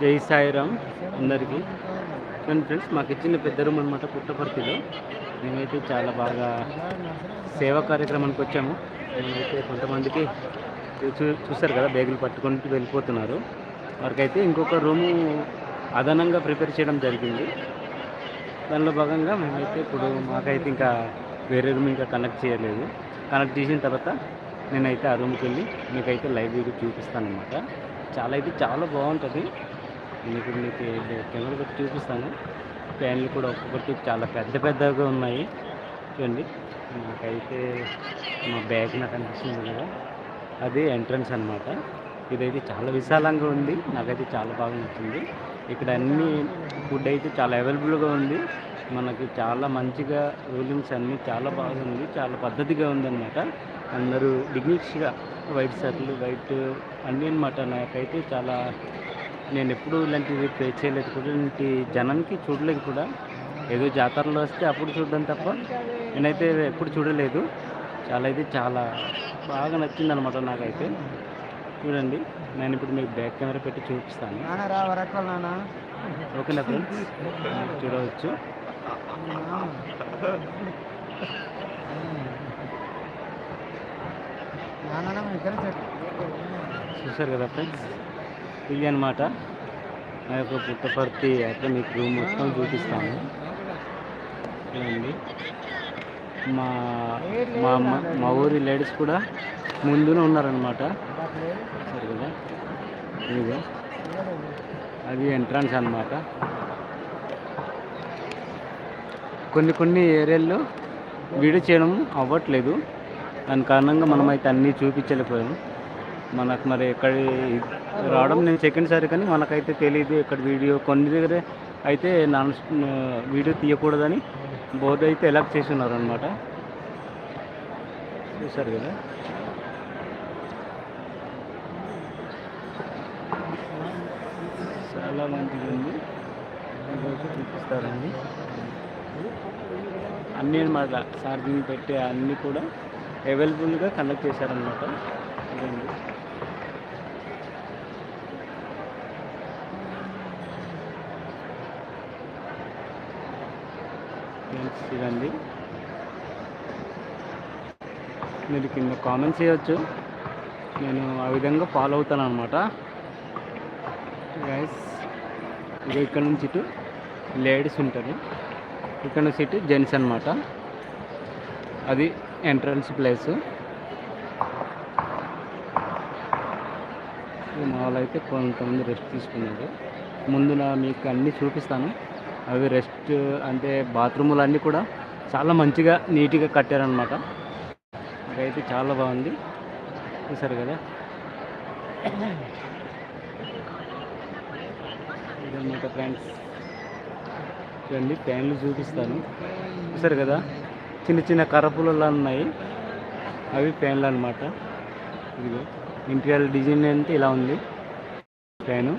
జై సాయిరామ్ అందరికీ. And friends మాకు ఇచ్చిన పెద్ద రూమ్ అనమాట పుట్టపర్తిలో. మేమైతే చాలా బాగా సేవా కార్యక్రమానికి వచ్చాము. మేమైతే కొంతమందికి చూ చూస్తారు కదా బ్యాగులు పట్టుకుంటూ వెళ్ళిపోతున్నారు. వారికైతే ఇంకొక రూము అదనంగా ప్రిపేర్ చేయడం జరిగింది. దానిలో భాగంగా మేమైతే ఇప్పుడు మాకైతే ఇంకా వేరే రూమ్ ఇంకా కనెక్ట్ చేయలేదు. కనెక్ట్ చేసిన తర్వాత నేనైతే ఆ రూమ్కి వెళ్ళి మీకైతే లైవ్ వీడియో చూపిస్తాను అనమాట చాలా అయితే చాలా బాగుంటుంది. నేను ఇప్పుడు మీకు కెమెరా పెట్టి చూపిస్తాను. ఫ్యాన్లు కూడా ఒక్కొక్కటి చాలా పెద్ద పెద్దగా ఉన్నాయి. చూడండి. నాకైతే మా బ్యాగ్ నాకు అనిపిస్తుంది కదా. అది ఎంట్రన్స్ అన్నమాట. ఇదైతే చాలా విశాలంగా ఉంది. నాకైతే చాలా బాగా నచ్చింది. ఇక్కడ అన్ని ఫుడ్ అయితే చాలా అవైలబుల్గా ఉంది. మనకి చాలా మంచిగా రూలింగ్స్ అన్నీ చాలా బాగుంది చాలా పద్ధతిగా ఉందన్నమాట. అందరూ డిగ్నిష్గా వైట్ షర్ట్లు వైట్ అన్నీ అనమాట నాకైతే చాలా నేను ఎప్పుడు ఇలాంటివి పే చేయలేదు కూడా. ఇలాంటి జనానికి చూడలేదు కూడా. ఏదో జాతరలో వస్తే అప్పుడు చూడడం తప్ప నేనైతే ఎప్పుడు చూడలేదు. చాలా అయితే చాలా బాగా నచ్చింది అనమాట నాకైతే. చూడండి నేను ఇప్పుడు మీకు బ్యాక్ కెమెరా పెట్టి చూపిస్తాను. ఓకేనా ఫ్రెండ్స్ చూడవచ్చు. చూసారు కదా ఫ్రెండ్స్ ఇది అనమాట నా యొక్క పుట్టపర్తి అయితే మీకు రూమ్ మొత్తం చూపిస్తాను. మా మా అమ్మ- మా ఊరి లేడీస్ కూడా ముందునే ఉన్నారనమాట సరే కదా ఇదిగో. అది ఎంట్రన్స్ అనమాట కొన్ని కొన్ని ఏరియాల్లో వీడియో చేయడం అవ్వట్లేదు. దాని కారణంగా మనమైతే అన్నీ చూపించలేకపోయాము మనకు మరి ఎక్కడ రావడం నేను సెకండ్ సారి కానీ మనకైతే తెలియదు ఇక్కడ వీడియో. కొన్ని దగ్గర అయితే నాన్ వీడియో తీయకూడదని బోధ అయితే ఎలాక్ చేసి ఉన్నారనమాట చూసారు కదా? చాలా మంచిగా ఉంది చూపిస్తారండి. అన్నీ అనమాట ఛార్జింగ్ పెట్టే అన్నీ కూడా అవైలబుల్గా కండక్ట్ చేశారనమాట ఇదండి ఫ్రెండ్స్ ఇదండి. మీరు కింద కామెంట్స్ చేయొచ్చు. నేను ఆ విధంగా ఫాలో అవుతాను అనమాట గైస్ ఇక ఇక్కడ నుంచి ఇటు లేడీస్ ఉంటారు ఇక్కడ నుంచి ఇటు జెంట్స్ అనమాట అది ఎంట్రన్స్ ప్లేస్ మా వాళ్ళు అయితే కొంతమంది రెస్ట్ తీసుకున్నారు. ముందు నా మీకు అన్నీ చూపిస్తాను. అవి రెస్ట్ అంటే బాత్రూములు అన్నీ కూడా చాలా మంచిగా నీట్గా కట్టారనమాట అయితే చాలా బాగుంది. చూసారు కదా? ఇదన్నమాట ఫ్రెండ్స్ చూడండి ఫ్యాన్లు చూపిస్తాను. చూసారు కదా? చిన్న చిన్న కర్రపులలో ఉన్నాయి. అవి ఫ్యాన్లు అనమాట ఇదిగో ఇంటీరియర్ డిజైన్ అంటే ఇలా ఉంది. ఫ్యాను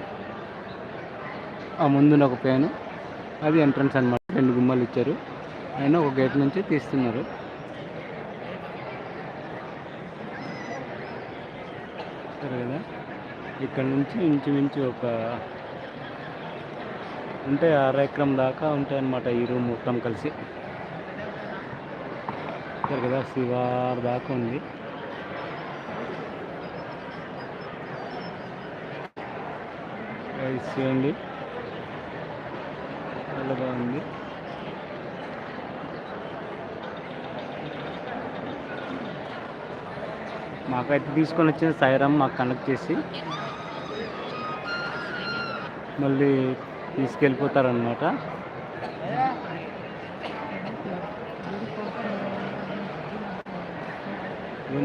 ఆ ముందున ఒక ఫ్యాను అది ఎంట్రన్స్ అనమాట రెండు గుమ్మలు ఇచ్చారు. ఆయన ఒక గేట్ నుంచి తీస్తున్నారు. సరే కదా? ఇక్కడ నుంచి ఇంచుమించు ఒక ఉంటాయి అర ఎకరం దాకా ఉంటాయి అన్నమాట ఈ రూమ్ మొత్తం కలిసి. సరే కదా? శివార్ దాకా ఉంది. చూడండి చల్లగా ఉంది మాకైతే తీసుకొని వచ్చిన సాయిరామ్ మాకు కనెక్ట్ చేసి మళ్ళీ తీసుకెళ్ళిపోతారనమాట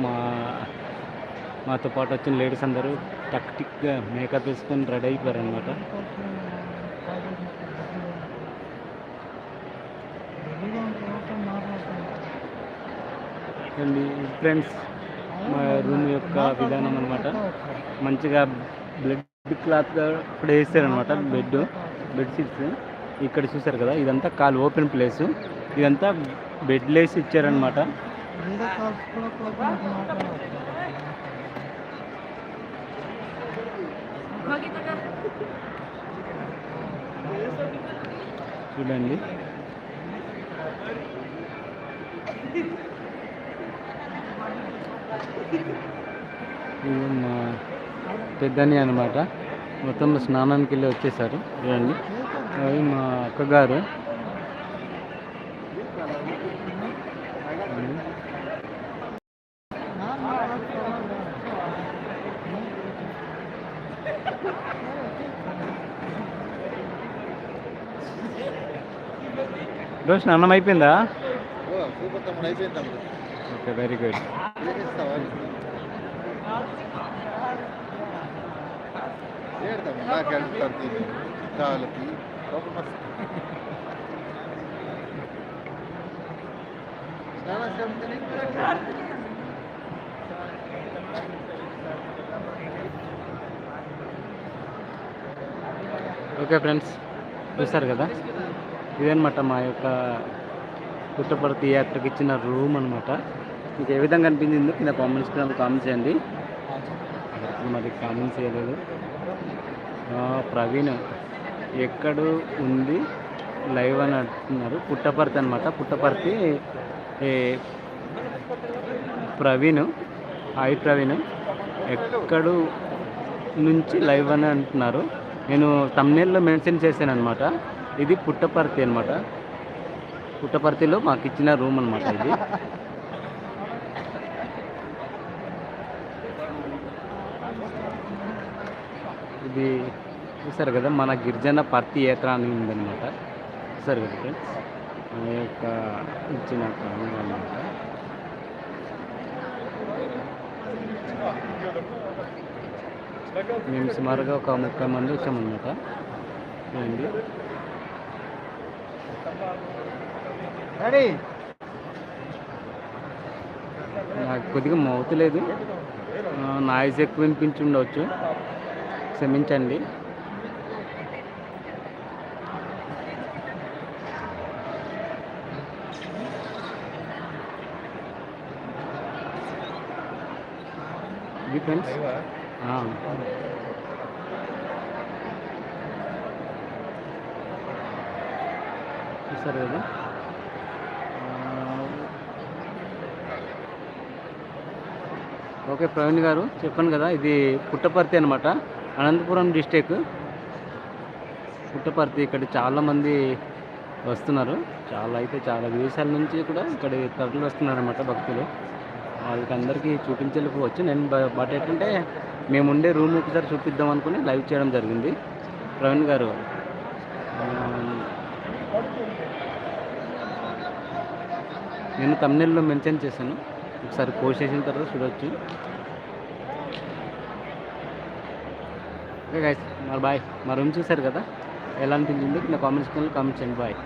మా మాతో పాటు వచ్చిన లేడీస్ అందరూ టక్ టిక్గా మేకప్ వేసుకొని రెడీ అయిపోయారు అండి ఫ్రెండ్స్ మా రూమ్ యొక్క విధానం అనమాట మంచిగా బ్లడ్ క్లాత్ ఇప్పుడు వేస్తారనమాట బెడ్ బెడ్షీట్స్ ఇక్కడ చూసారు కదా ఇదంతా కాలు ఓపెన్ ప్లేస్ ఇదంతా బెడ్ లేసి ఇచ్చారనమాట చూడండి. ఇది మా పెద్దని అనమాట మొత్తం స్నానానికి వెళ్ళి వచ్చేసారు. చూడండి అవి మా అక్కగారు. రోజు స్నానం అయిపోయిందా? అయిపోయింది ఓకే వెరీ గుడ్ నాకు కాళ్ళకి ఓకే ఫ్రెండ్స్ చూసారు కదా? ఇదనమాట మా యొక్క పుట్టపర్తి యాత్రకు ఇచ్చిన రూమ్ అనమాట మీకు ఏ విధంగా అనిపించిందో? కింద కామెంట్స్ కామెంట్ చేయండి. మరి కామెంట్ చేయలేదు. ప్రవీణ్ ఎక్కడు ఉంది? లైవ్ అని అంటున్నారు. పుట్టపర్తి అనమాట పుట్టపర్తి ప్రవీణ్. హాయ్ ప్రవీణ్. ఎక్కడు నుంచి లైవ్ అని అంటున్నారు. నేను తమ్నేల్లో మెన్షన్ చేశాను అనమాట ఇది పుట్టపర్తి అనమాట పుట్టపర్తిలో మాకు ఇచ్చిన రూమ్ అనమాట ఇది. ఇది చూసారు కదా మన గిరిజన పర్తి యాత్ర అని ఉందన్నమాట. చూసారు కదా ఫ్రెండ్స్? మన యొక్క ఇచ్చిన అనమాట మేము సుమారుగా ఒక ముప్పై మంది వచ్చామన్నమాట రెడీ? నాకు కొద్దిగా మౌతలేదు నాయిస్ ఎక్కువ వినిపించి ఉండవచ్చు. క్షమించండి. ఇది ఫ్రెండ్స్ ఆ. కదా? ఓకే ప్రవీణ్ గారు చెప్పాను కదా ఇది పుట్టపర్తి అనమాట అనంతపురం డిస్టిక్. పుట్టపర్తి ఇక్కడ చాలామంది వస్తున్నారు. చాలా అయితే చాలా విదేశాల నుంచి కూడా ఇక్కడ తరలి వస్తున్నారనమాట భక్తులు. వాళ్ళకి అందరికీ చూపించలేకపోవచ్చు. నేను బట్ ఏంటంటే మేము ఉండే రూమ్ ఒకసారి చూపిద్దాం అనుకుని లైవ్ చేయడం జరిగింది. ప్రవీణ్ గారు. నేను తమిళలో మెన్షన్ చేశాను. ఒకసారి పోస్ట్ చేసిన తర్వాత చూడవచ్చు ఓకే గైస్ మరి బాయ్ మా రూమ్ చూశారు కదా? ఎలా అనిపించింది? నా కామెంట్స్ కామెంట్ చేయండి బాయ్